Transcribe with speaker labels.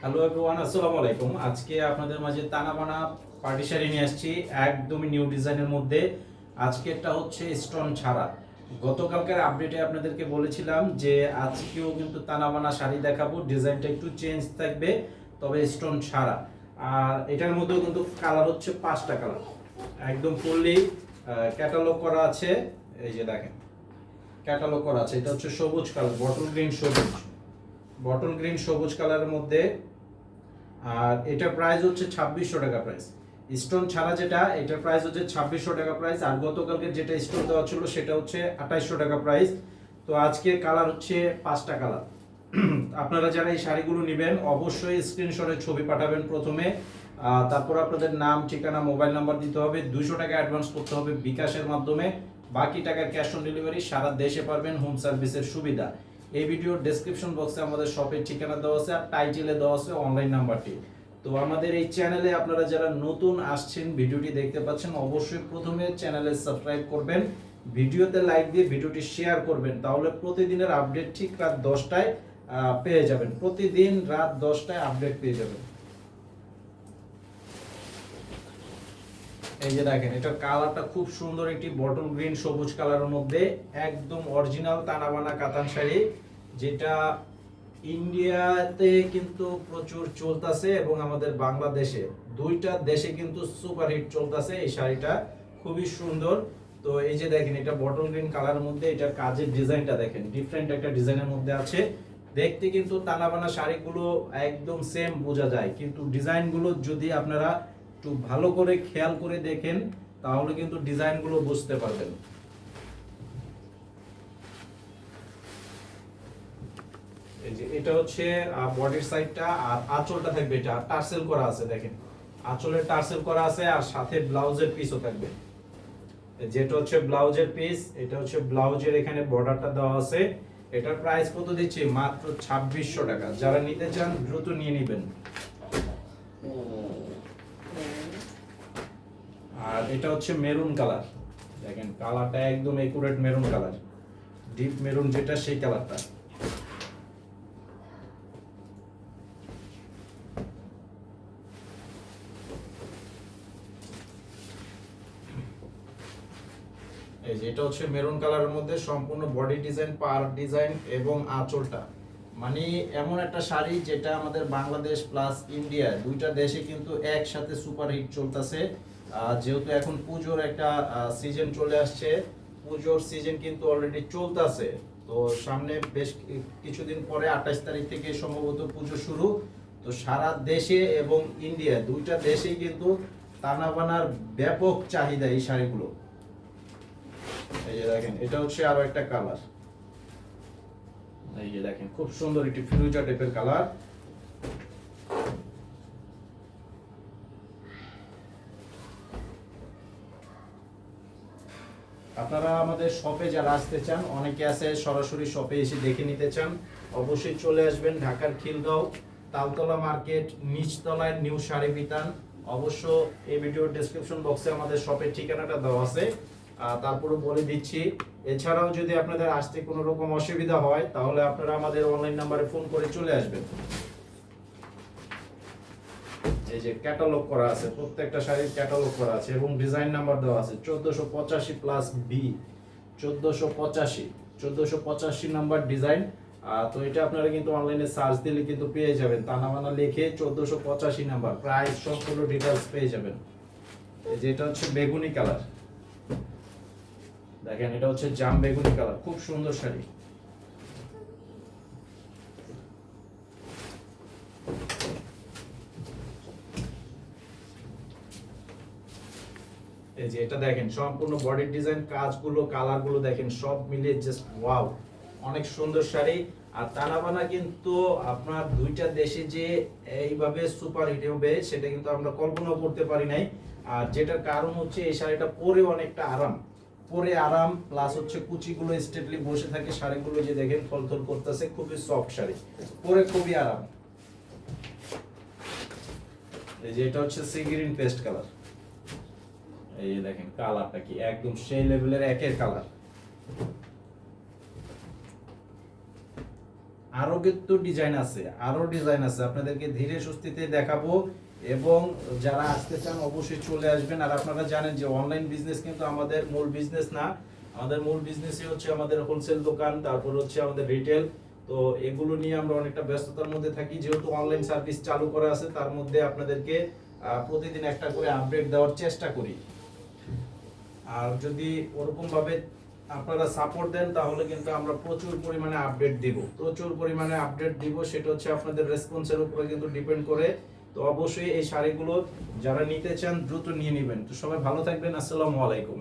Speaker 1: Hello everyone আসসালামু আলাইকুম আজকে আপনাদের মাঝে তানাবানা পার্টি শাড়ি নিয়ে আসছি। একদমই নিউ ডিজাইনের মধ্যে। আজকে এটা হচ্ছে স্টোন ছাড়া। গতকালকার আপডেটে আপনাদেরকে বলেছিলাম যে আজকেও কিন্তু তানাবানা শাড়ি দেখাবো। ডিজাইনটা একটু চেঞ্জ থাকবে, তবে স্টোন ছাড়া। আর এটার মধ্যেও কিন্তু কালার হচ্ছে পাঁচটা কালার একদম ফুললি ক্যাটালগ করা আছে। এই যে দেখেন ক্যাটালগ করা আছে। এটা হচ্ছে সবুজ কালার বটল গ্রিন সবুজ। বটল গ্রিন সবুজ কালারের মধ্যে। আর এটার প্রাইস হচ্ছে ছাব্বিশশো টাকা প্রাইস স্টোন ছাড়া যেটা, এটার প্রাইস হচ্ছে ছাব্বিশশো টাকা প্রাইস আর গতকালকে যেটা স্টোন দেওয়া ছিল, সেটা হচ্ছে আঠাইশশো টাকা প্রাইস তো আজকে কালার হচ্ছে পাঁচটা কালার আপনারা যারা এই শাড়িগুলো নেবেন, অবশ্যই স্ক্রিনশটে ছবি পাঠাবেন প্রথমে। তারপর আপনাদের নাম, ঠিকানা মোবাইল নাম্বার দিতে হবে। দুশো টাকা অ্যাডভান্স করতে হবে বিকাশের মাধ্যমে। বাকি টাকা ক্যাশ অন ডেলিভারি সারা দেশে পারবেন হোম সার্ভিসের সুবিধা। এই ভিডিওর ডেসক্রিপশন বক্সে আমাদের শপের ঠিকানা দেওয়া আছে আর টাইটেলে দেওয়া আছে অনলাইন নাম্বারটি। তো আমাদের এই চ্যানেলে আপনারা যারা নতুন আসছেন, ভিডিওটি দেখতে পাচ্ছেন, অবশ্যই প্রথমে চ্যানেলে সাবস্ক্রাইব করবেন। ভিডিওতে লাইক দিয়ে ভিডিওটি শেয়ার করবেন, তাহলে প্রতিদিনের আপডেট ঠিক রাত দশটায় পেয়ে যাবেন। প্রতিদিন রাত দশটায় আপডেট পেয়ে যাবেন। এই যে দেখেন, এটা কালারটা খুব সুন্দর একটি বটল গ্রিন সবুজ কালারের মধ্যে, একদম অরিজিনাল তানাবানা কাতান শাড়ি, যেটা ইন্ডিয়াতে কিন্তু প্রচুর চলতেছে এবং আমাদের বাংলাদেশে। দুইটা দেশে কিন্তু সুপার হিট চলতেছে এই শাড়িটা, খুবই সুন্দর। তো এই যে দেখেন, এটা বটল গ্রিন কালারের মধ্যে, এটার কাজের ডিজাইনটা দেখেন ডিফারেন্ট একটা ডিজাইনের মধ্যে আছে। দেখতে কিন্তু তানাবানা শাড়িগুলো একদম সেম বোঝা যায়, কিন্তু ডিজাইনগুলো যদি আপনারা একটু ভালো করে খেয়াল করে দেখেন, তাহলে কিন্তু ডিজাইনগুলো বুঝতে পারবেন। এটা হচ্ছে বডির সাইডটা আর আঁচলটা থাকবে এটা টার্সেল করা আছে, দেখেন। আঁচলের টার্সেল করা আছে, আর সাথে ব্লাউজের পিসও থাকবে। যেটা হচ্ছে ব্লাউজের পিস, এটা হচ্ছে ব্লাউজের এখানে বর্ডারটা দেওয়া আছে। এটার প্রাইস কত দিচ্ছি? মাত্র ছাব্বিশশো টাকা। যারা নিতে চান, দ্রুত নিয়ে নেবেন আর এটা হচ্ছে মেরুন কালার। দেখেন, কালারটা একদম accurate maroon colour. Deep maroon যেটা, সেই কালারটা। এই যে এটা হচ্ছে মেরুন কালারের মধ্যে সম্পূর্ণ বডি ডিজাইন পার ডিজাইন এবং আঁচলটা। মানে এমন একটা শাড়ি যেটা আমাদের বাংলাদেশ প্লাস ইন্ডিয়া দুইটা দেশে কিন্তু একসাথে সুপার হিট চলতেছে। যেহেতু এখন পুজোর একটা সিজন চলে আসছে, পুজোর সিজন কিন্তু অলরেডি চলতেছে। তো সামনে বেশ কিছুদিন পরে আঠাশ তারিখ থেকে সম্ভবত পুজো শুরু। তো সারা দেশে এবং ইন্ডিয়া দুইটা দেশেই কিন্তু তানাবানার ব্যাপক চাহিদা এই শাড়িগুলো। এই যে দেখেন, এটা হচ্ছে আরও একটা কালার এই যে দেখেন, খুব সুন্দর একটি ফিরোজা টাইপের কালার আপনারা আমাদের শপে যারা আসতে চান, অনেকে আছে সরাসরি শপে এসে দেখে নিতে চান, অবশ্যই চলে আসবেন ঢাকার খিলগাঁও, তালতলা মার্কেট, নিচতলায় নিউ শাড়ি বিতান। অবশ্য এই ভিডিওর ডেসক্রিপশন বক্সে আমাদের শপের ঠিকানাটা দেওয়া আছে। তারপরে বলে দিচ্ছি, এছাড়াও যদি আপনাদের আসতে কোনো রকম অসুবিধা হয়, তাহলে আপনারা আমাদের অনলাইন নাম্বারে ফোন করে চলে আসবেন। এই যে ক্যাটালগ করা আছে, প্রত্যেকটা শাড়ির ক্যাটালগ করা আছে এবং ডিজাইন নাম্বার দেওয়া আছে, চোদ্দশো পঁচাশি প্লাস বি চোদ্দশো পঁচাশি চোদ্দশো পঁচাশি নাম্বার ডিজাইন তো এটা আপনারা কিন্তু অনলাইনে সার্চ দিলে কিন্তু পেয়ে যাবেন। তানাবানা লিখে চোদ্দশো পঁচাশি নাম্বার প্রাইস সম্পূর্ণ ডিটেলস পেয়ে যাবেন। এই যে এটা হচ্ছে বেগুনি কালার দেখেন, এটা হচ্ছে জাম বেগুনি কালার খুব সুন্দর শাড়ি। এই যে এটা দেখেন, সম্পূর্ণ বডির ডিজাইন কাজগুলো কালারগুলো দেখেন, সব মিলিয়ে জাস্ট ওয়াও অনেক সুন্দর শাড়ি। আর তানাবানা কিন্তু আপনার দুইটা দেশে যে এইভাবে সুপার হিট হবে, সেটা কিন্তু আমরা কল্পনাও করতে পারি নাই। আর যেটার কারণ হচ্ছে এই শাড়িটা পরে অনেকটা আরাম। পরে আরাম প্লাস হচ্ছে কুচিগুলো স্টেটলি বসে থাকে, শাড়িগুলো যে দেখেন থলথল করতেছে, খুবই সফট শাড়ি। পরে খুবই আরাম। এই যে এটা হচ্ছে সি গ্রিন পেস্ট কালার এই যে দেখেন কালারটা কি? একদম সেই লেভেলের একের কালার আরও কিন্তু ডিজাইন আছে, আরও ডিজাইন আছে। আপনাদেরকে ধীরে সুস্থিতে দেখাবো। এবং যারা আসতে চান, অবশ্যই চলে আসবেন। আর আপনারা জানেন যে অনলাইন বিজনেস কিন্তু আমাদের মূল বিজনেস না। আমাদের মূল বিজনেসই হচ্ছে আমাদের হোলসেল দোকান, তারপর হচ্ছে আমাদের রিটেল তো এগুলো নিয়ে আমরা অনেকটা ব্যস্ততার মধ্যে থাকি। যেহেতু অনলাইন সার্ভিস চালু করা আছে, তার মধ্যে আপনাদেরকে প্রতিদিন একটা করে আপডেট দেওয়ার চেষ্টা করি। আর যদি ওরকম ভাবে আপনারা সাপোর্ট দেন, তাহলে কিন্তু আমরা প্রচুর পরিমাণে আপডেট দিব। প্রচুর পরিমাণে আপডেট দিব, সেটা হচ্ছে আপনাদের রেসপন্সের উপরে কিন্তু ডিপেন্ড করে। তো অবশ্যই এই শাড়িগুলো যারা নিতে চান, দ্রুত নিয়ে নেবেন। তো সবাই ভালো থাকবেন, আসসালামু আলাইকুম।